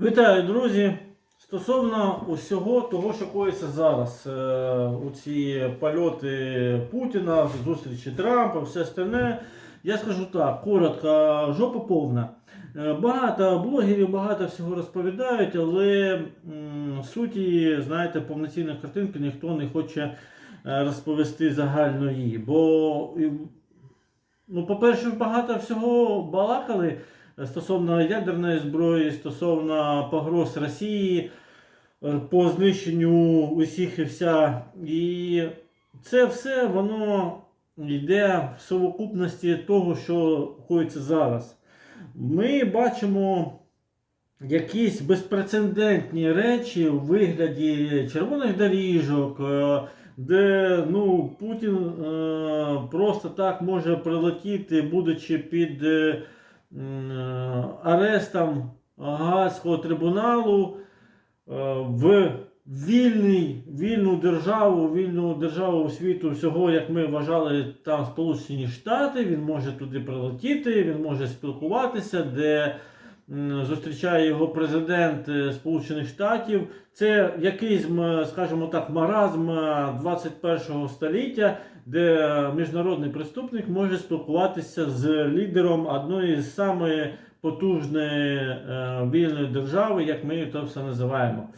Вітаю, друзі! Стосовно усього того, що коїться зараз, е, у ці польоти Путіна, зустрічі Трампа, все остальне, я скажу так, коротко, жопа повна. Е, Багато блогерів, багато всього розповідають, але м, суті, знаєте, повноцінної картинки ніхто не хоче е, розповісти загальної. Бо, ну, по-перше, багато всього балакали стосовно ядерної зброї, стосовно погроз Росії е, по знищенню усіх і вся. І це все воно йде в совокупності того, що коїться зараз. Ми бачимо якісь безпрецедентні речі у вигляді червоних доріжок, е, де ну, Путін е, просто так може прилетіти, будучи під е, арестом Гаазького трибуналу е, в вільний, вільну державу, вільну державу світу всього, як ми вважали, там Сполучені Штати. Він може туди прилетіти, він може спілкуватися, де зустрічає його президент е, Сполучених Штатів. Це якийсь, скажімо так, маразм е, 21 століття, де міжнародний преступник може спілкуватися з лідером одної з самої потужної е, вільної держави, як ми це все називаємо.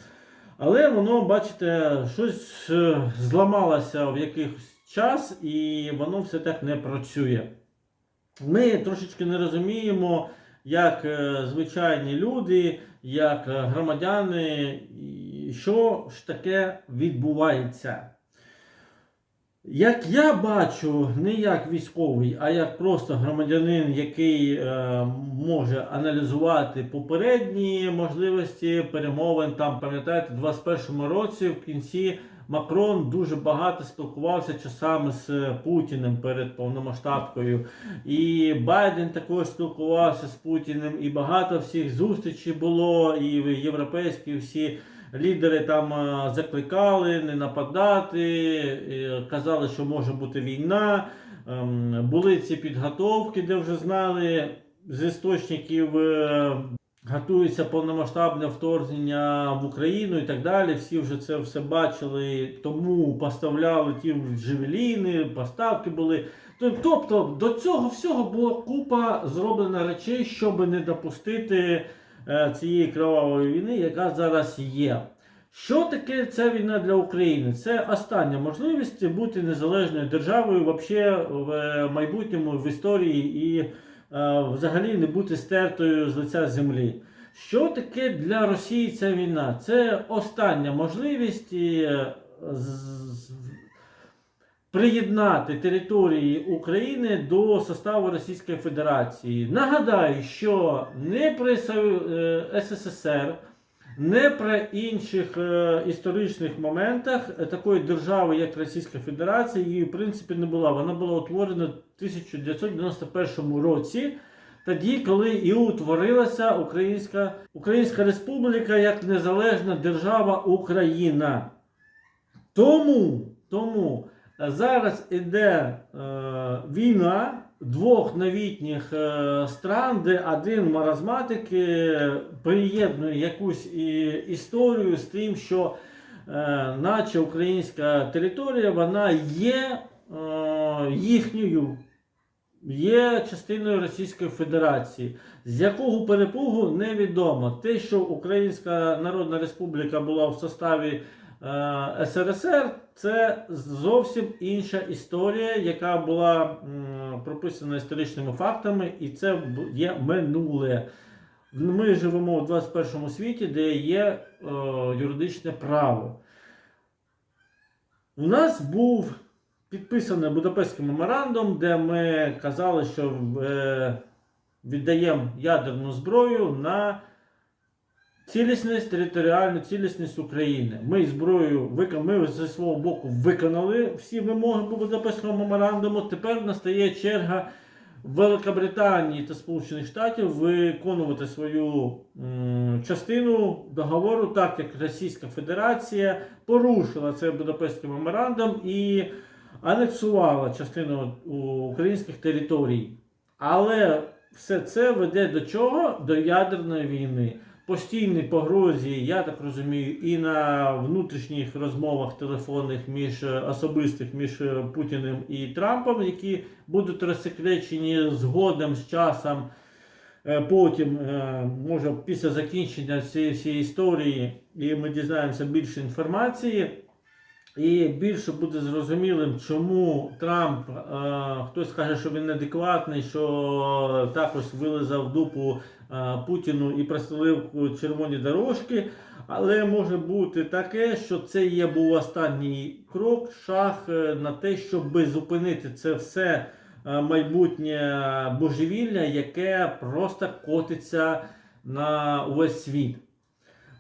Але воно, бачите, щось е, зламалося в якийсь час, і воно все так не працює. Ми трошечки не розуміємо, як е, звичайні люди, як е, громадяни, що ж таке відбувається. Як я бачу, не як військовий, а як просто громадянин, який е, може аналізувати попередні можливості перемовин, там пам'ятаєте, в 21-му році в кінці Макрон дуже багато спілкувався часами з Путіним перед повномасштабкою. І Байден також спілкувався з Путіним, і багато всіх зустрічей було, і європейські всі лідери там е, закликали не нападати, е, казали, що може бути війна. Ем, Були ці підготовки, де вже знали з істочників. Готується повномасштабне вторгнення в Україну і так далі. Всі вже це все бачили, тому поставляли ті джевеліни, поставки були. Тобто до цього всього була купа зроблена речей, щоб не допустити е, цієї кровавої війни, яка зараз є. Що таке ця війна для України? Це остання можливість бути незалежною державою вообще в е, майбутньому, в історії і взагалі не бути стертою з лиця землі. Що таке для Росії ця війна? Це остання можливість е, приєднати території України до составу Російської Федерації. Нагадаю, що не при е, СССР, не при інших е, історичних моментах е, такої держави, як Російська Федерація, її в принципі не була. Вона була утворена 1991 році. Тоді, коли і утворилася Українська, Українська Республіка як незалежна держава Україна. Тому, тому е, зараз іде е, війна двох новітніх е, стран, де один маразматик е, приєднує якусь і, історію з тим, що е, наче українська територія вона є е, їхньою. Є частиною Російської Федерації, з якого перепугу невідомо. Те, що Українська Народна Республіка була в составі е, СРСР, це зовсім інша історія, яка була м, прописана історичними фактами, і це є минуле. Ми живемо у 21 світі, де є е, юридичне право. У нас був підписаний Будапештський меморандум, де ми казали, що е, віддаємо ядерну зброю на цілісність, територіальну цілісність України. Ми зброю ми зі свого боку виконали всі вимоги Будапештського меморандуму. Тепер настає черга Великобританії та Сполучених Штатів виконувати свою м, частину договору, так як Російська Федерація порушила цей Будапештський меморандум і анексувала частину українських територій. Але все це веде до чого? До ядерної війни. постійній погрозі, я так розумію, і на внутрішніх розмовах телефонних між особистих між Путіним і Трампом, які будуть розсекречені згодом з часом. Е, Потім, е, може, після закінчення цієї всієї історії, і ми дізнаємося більше інформації. І більше буде зрозумілим, чому Трамп, е, хтось каже, що він неадекватний, що також вилизав дупу е, Путіну і простелив червоні дорожки. Але може бути таке, що це є був останній крок, шаг е, на те, щоб зупинити це все е, майбутнє божевілля, яке просто котиться на увесь світ.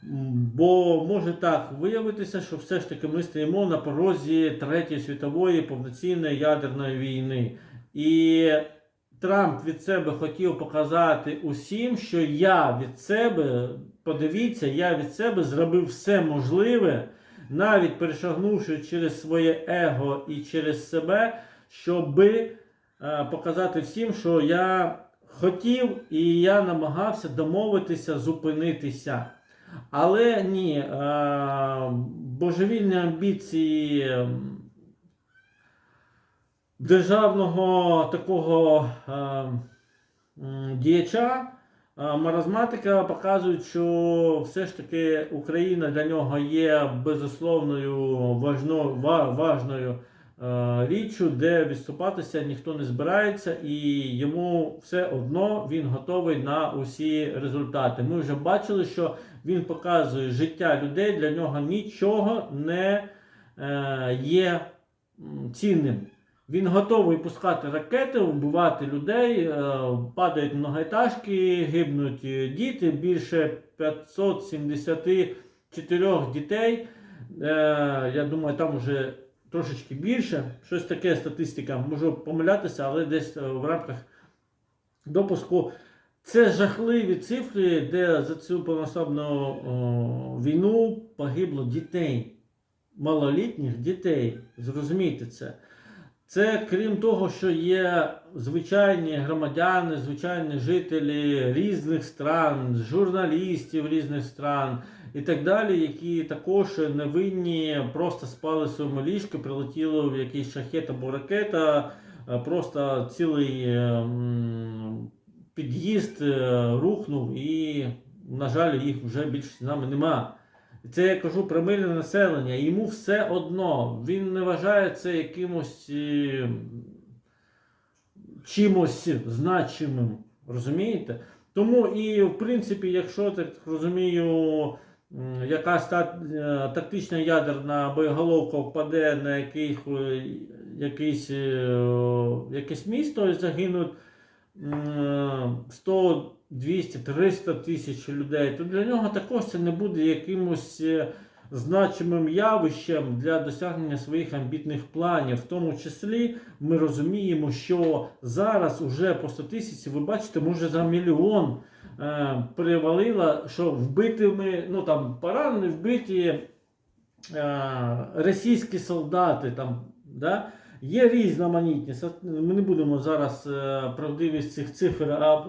Бо може так виявитися, що все ж таки ми стоїмо на порозі Третьої світової повноцінної ядерної війни. І Трамп від себе хотів показати усім, що я від себе, подивіться, я від себе зробив все можливе, навіть перешагнувши через своє его і через себе, щоби е, показати всім, що я хотів і я намагався домовитися, зупинитися. Але ні, е, божевільні амбіції державного такого е, діяча, е, маразматика показують, що все ж таки Україна для нього є безусловною важно, важною річчю, де відступатися ніхто не збирається, і йому все одно він готовий на усі результати. Ми вже бачили, що він показує життя людей, для нього нічого не е, є цінним. Він готовий пускати ракети, вбивати людей, е, падають многоетажки, гибнуть е, діти, більше 574 дітей. Е, я думаю, там вже трошечки більше. Щось таке статистика, можу помилятися, але десь в рамках допуску. Це жахливі цифри, де за цю повномасштабну війну погибло дітей, малолітніх дітей. Зрозумійте це. Це крім того, що є звичайні громадяни, звичайні жителі різних стран, журналістів різних стран і так далі, які також невинні, просто спали своєму ліжку, прилетіло в якийсь шахет або ракета, просто цілий е, м, під'їзд е, рухнув і, на жаль, їх вже більше з нами нема. Це я кажу про мирне населення. Йому все одно. Він не вважає це якимось е, чимось значимим. Розумієте? Тому і, в принципі, якщо так розумію, якась е, тактична ядерна боєголовка впаде на яких, якийсь, якесь місто і загинуть 100, 200, 300 тисяч людей, то для нього також це не буде якимось е, значимим явищем для досягнення своїх амбітних планів. В тому числі ми розуміємо, що зараз уже по статистиці, ви бачите, може за мільйон е, перевалило, що вбитими, ну там поранені, вбиті е, російські солдати. Там, да? Є різноманітні. Ми не будемо зараз е, правдивість цих цифр а,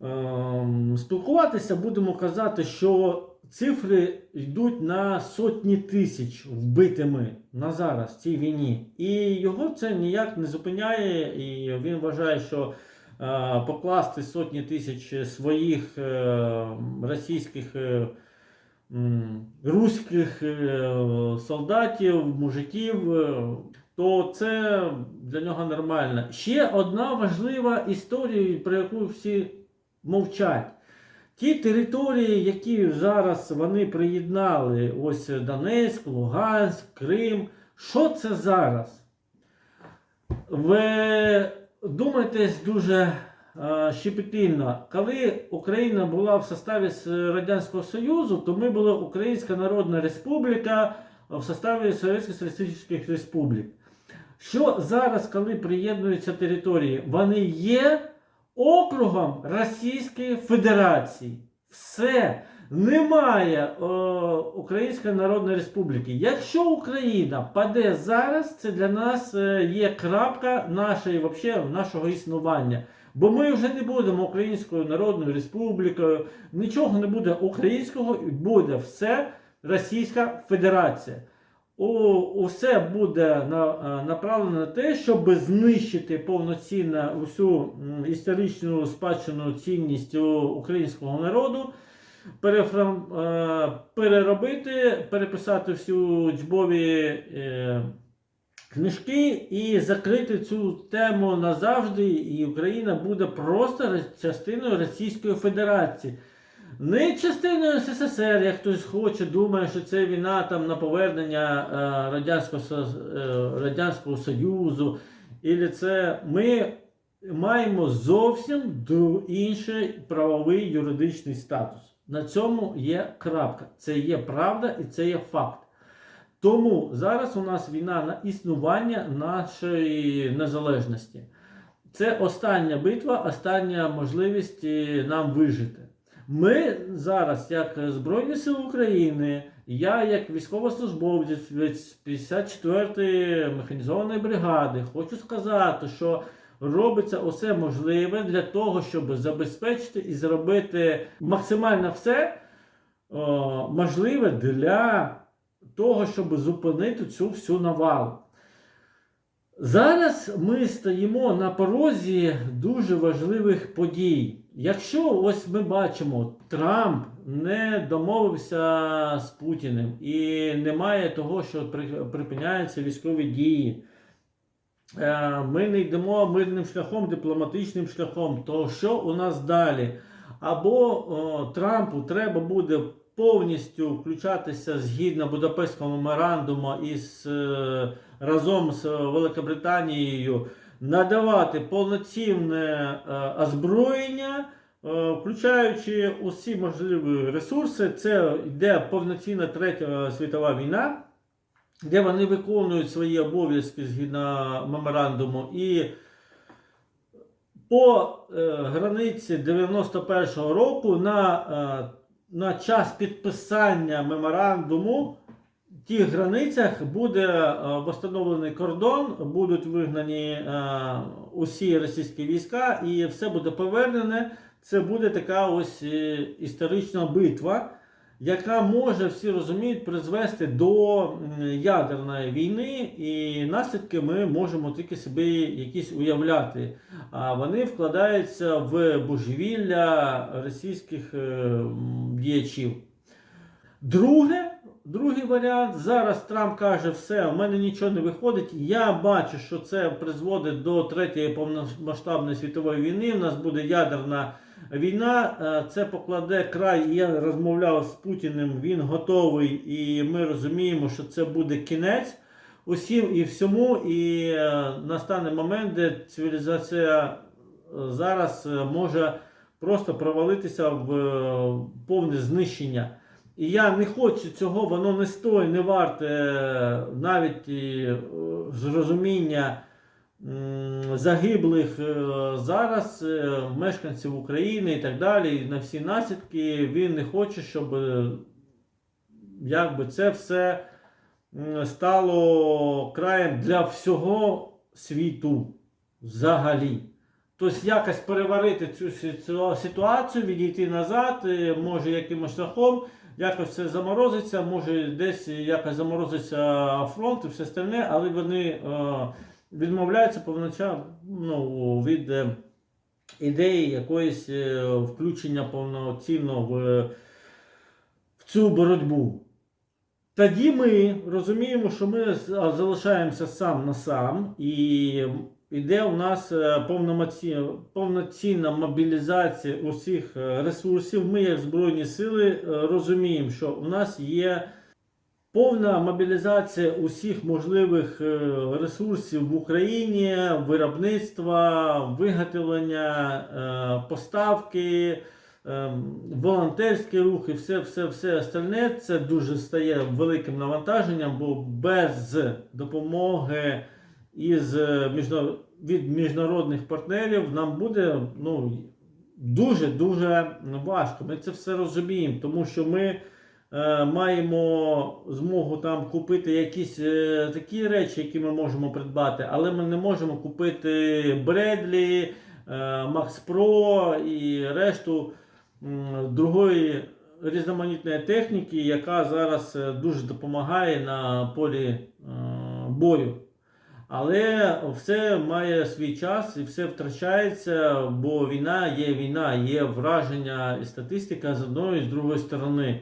ем, спілкуватися, будемо казати, що цифри йдуть на сотні тисяч вбитими на зараз в цій війні. І його це ніяк не зупиняє, і він вважає, що е, покласти сотні тисяч своїх е, російських. Руських е, солдатів, мужиків, е, то це для нього нормально. Ще одна важлива історія, про яку всі мовчать. Ті території, які зараз вони приєднали, ось Донецьк, Луганськ, Крим. Що це зараз? Ви думаєтесь дуже щепетильно, коли Україна була в составі Радянського Союзу, то ми були Українська Народна Республіка в составі Совєтських Соціалістичних Республік. Що зараз, коли приєднуються території, вони є округом Російської Федерації. Все. Немає е, Української Народної Республіки. Якщо Україна паде зараз, це для нас е, є крапка нашої, вообще, нашого існування. Бо ми вже не будемо Українською Народною Республікою, нічого не буде українського, і буде все Російська Федерація. Усе буде е, направлено на те, щоб знищити повноцінно усю історичну спадщину цінність українського народу, е, переробити, переписати всю джбові е, книжки і закрити цю тему назавжди, і Україна буде просто частиною Російської Федерації. Не частиною СССР, як хтось хоче, думає, що це війна там на повернення е, Радянського, е, Радянського Союзу. І це ми маємо зовсім інший правовий юридичний статус. На цьому є крапка. Це є правда і це є факт. Тому зараз у нас війна на існування нашої незалежності. Це остання битва, остання можливість е, нам вижити. Ми зараз, як Збройні Сили України, я як військовослужбовець 54-ї механізованої бригади, хочу сказати, що робиться усе можливе для того, щоб забезпечити і зробити максимально все о, можливе для того, щоб зупинити цю всю навалу. Зараз ми стоїмо на порозі дуже важливих подій. Якщо ось ми бачимо, Трамп не домовився з Путіним і немає того, що припиняються військові дії, е, ми не йдемо мирним шляхом, дипломатичним шляхом, то що у нас далі? Або о, Трампу треба буде повністю включатися згідно Будапештського меморандуму із е, разом з Великобританією надавати повноцінне е, озброєння, е, включаючи усі можливі ресурси. Це йде повноцінна третя світова війна, де вони виконують свої обов'язки згідно меморандуму. І по границі 91-го року на, на час підписання меморандуму в тих границях буде е, встановлений кордон, будуть вигнані е, усі російські війська, і все буде повернене. Це буде така ось е, історична битва, яка може, всі розуміють, призвести до ядерної війни, і наслідки ми можемо тільки собі якісь уявляти. А вони вкладаються в божевілля російських е, діячів. Друге, другий варіант. Зараз Трамп каже, все, у мене нічого не виходить. Я бачу, що це призводить до третьої повномасштабної світової війни. У нас буде ядерна війна. Е, Це покладе край. Я розмовляв з Путіним, він готовий, і ми розуміємо, що це буде кінець усім і всьому. І е, настане момент, де цивілізація е, зараз може просто провалитися в повне знищення. І я не хочу цього, воно не стоїть, не варте навіть зрозуміння загиблих е, зараз е, мешканців України і так далі, на всі наслідки. Він не хоче, щоб е, якби це все стало краєм для всього світу взагалі. Тобто якось переварити цю ситуацію, відійти назад, може якимось шляхом, якось все заморозиться, може десь якось заморозиться фронт і все остальне, але вони відмовляються повноча, ну, від е, ідеї якоїсь е, включення повноцінно в, в цю боротьбу. Тоді ми розуміємо, що ми залишаємося сам на сам, і йде у нас е, повноцінна, мобілізація усіх ресурсів. Ми, як Збройні Сили, розуміємо, що у нас є повна мобілізація усіх можливих е, ресурсів в Україні, виробництва, виготовлення, е, поставки. ем, Волонтерські рухи, все, все, все остальне, це дуже стає великим навантаженням, бо без допомоги із е, від міжнародних партнерів нам буде ну, дуже дуже важко. Ми це все розуміємо, тому що ми е, маємо змогу там купити якісь е, такі речі, які ми можемо придбати, але ми не можемо купити Бредлі. Max Pro і решту другої різноманітної техніки, яка зараз е, дуже допомагає на полі е, бою. Але все має свій час і все втрачається, бо війна є війна, є враження і статистика з одної і з другої сторони.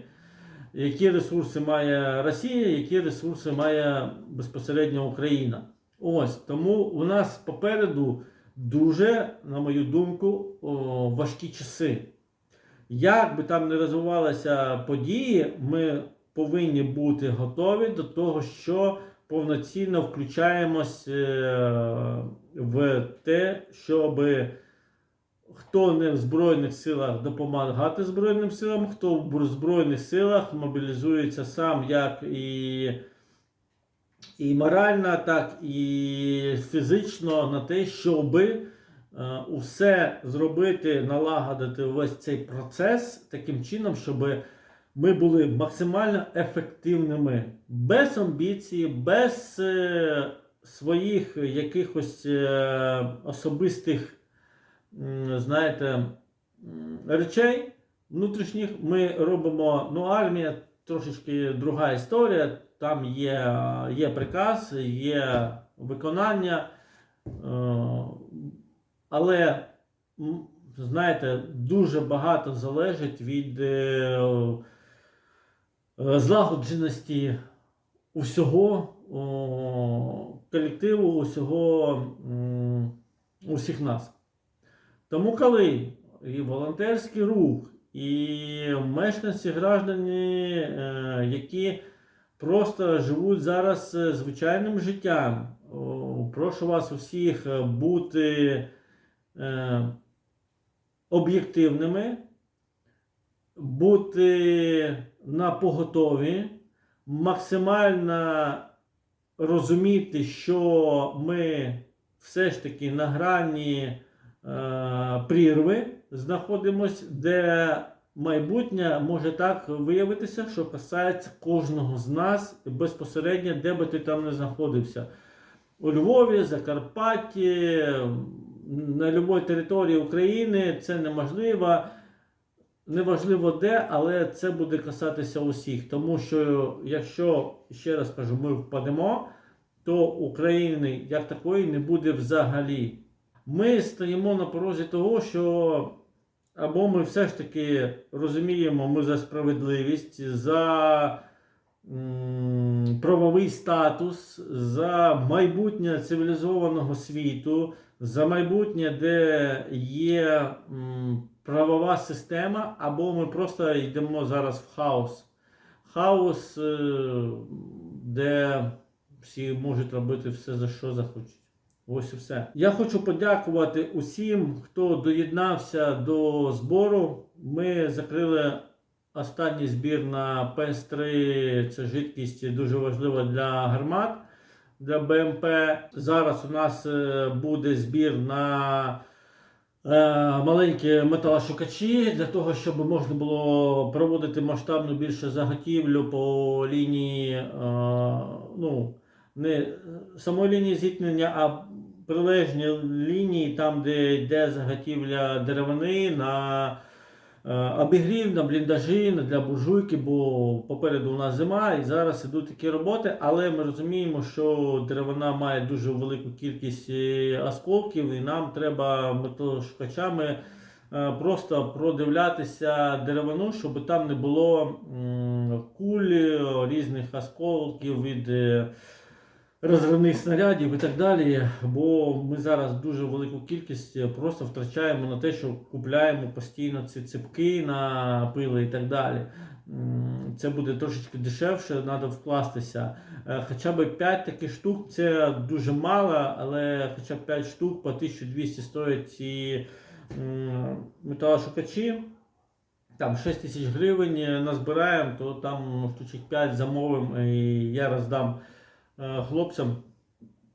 Які ресурси має Росія, які ресурси має безпосередньо Україна. Ось тому у нас попереду дуже, на мою думку, важкі часи. Як би там не розвивалися події, ми повинні бути готові до того, що повноцінно включаємось е, в те, щоб хто не в Збройних силах допомагати Збройним силам, хто в Збройних силах мобілізується сам як і, і морально, так і фізично на те, щоби е, усе зробити, налагодити весь цей процес таким чином, щоб ми були максимально ефективними, без амбіції, без е, своїх якихось е, особистих, знаєте, речей внутрішніх. Ми робимо, ну, армія трошечки друга історія. Там є, є приказ, є виконання. Е, але, знаєте, дуже багато залежить від е, злагодженості усього колективу, усього, усіх нас. Тому коли і волонтерський рух, і мешканці граждані, е, які просто живуть зараз е, звичайним життям, прошу вас усіх е, бути об'єктивними, бути на поготові, максимально розуміти, що ми все ж таки на грані прірви знаходимось, де майбутнє може так виявитися, що касається кожного з нас безпосередньо, де би ти там не знаходився. У Львові, Закарпатті, на будь-якій території України це неможливо. Неважливо де, але це буде касатися усіх. Тому що, якщо, ще раз кажу, ми впадемо, то України як такої не буде взагалі. Ми стоїмо на порозі того, що або ми все ж таки розуміємо, ми за справедливість, за правовий статус, за майбутнє цивілізованого світу, за майбутнє, де є правова система, або ми просто йдемо зараз в хаос. Хаос, е, де всі можуть робити все, за що захочуть. Ось і все. Я хочу подякувати усім, хто доєднався до збору. Ми закрили останній збір на ПС-3. Це жидкість дуже важлива для гармат для БМП. Зараз у нас е, буде збір на е, маленькі металошукачі для того, щоб можна було проводити масштабну більше заготівлю по лінії, е, ну, не самої лінії зіткнення, а прилежні лінії, там, де йде заготівля деревини на е, обігрів, на бліндажі, для буржуйки, бо попереду у нас зима і зараз ідуть такі роботи, але ми розуміємо, що деревина має дуже велику кількість е, осколків, і нам треба металошукачами е, просто продивлятися деревину, щоб там не було куль, різних осколків від. Е, розривних снарядів і так далі. Бо ми зараз дуже велику кількість е, просто втрачаємо на те, що купляємо постійно ці ципки на пили і так далі. Це буде трошечки дешевше, треба вкластися. Е, Хоча б 5 таких штук це дуже мало, але хоча б 5 штук по 1200 стоять ці металошукачі. Там 6 тисяч гривень назбираємо, то там штучок 5 замовимо і я роздам е, хлопцям,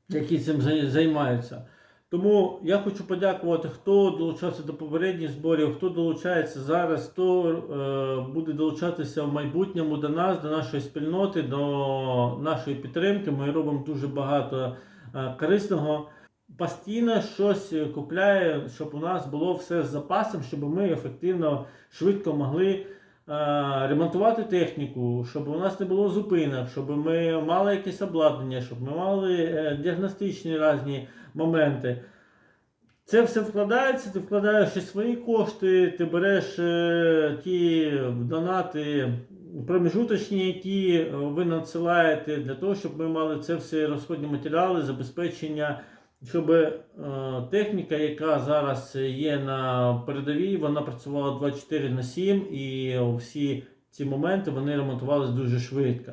які цим займаються. Тому я хочу подякувати, хто долучався до попередніх зборів, хто долучається зараз, хто е, буде долучатися в майбутньому до нас, до нашої спільноти, до нашої підтримки. Ми робимо дуже багато е, корисного. постійно щось купляє, щоб у нас було все з запасом, щоб ми ефективно, швидко могли е, ремонтувати техніку, щоб у нас не було зупинок, щоб ми мали якесь обладнання, щоб ми мали е, діагностичні різні моменти. Це все вкладається, ти вкладаєш і свої кошти, ти береш е, ті донати проміжуточні, які ви надсилаєте для того, щоб ми мали це все розходні матеріали, забезпечення, щоб е, техніка, яка зараз є на передовій, вона працювала 24 на 7 і всі ці моменти вони ремонтувалися дуже швидко.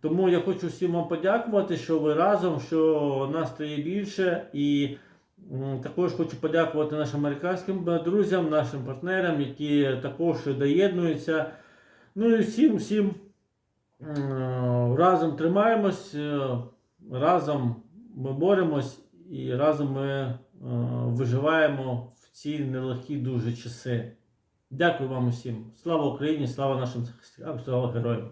Тому я хочу всім вам подякувати, що ви разом, що нас стає більше і. Також хочу подякувати нашим американським е, друзям, нашим партнерам, які також доєднуються. Ну і всім, всім разом тримаємось, е, разом ми боремось і разом ми е, виживаємо в ці нелегкі дуже часи. Дякую вам усім. Слава Україні, слава нашим захисникам, слава героям.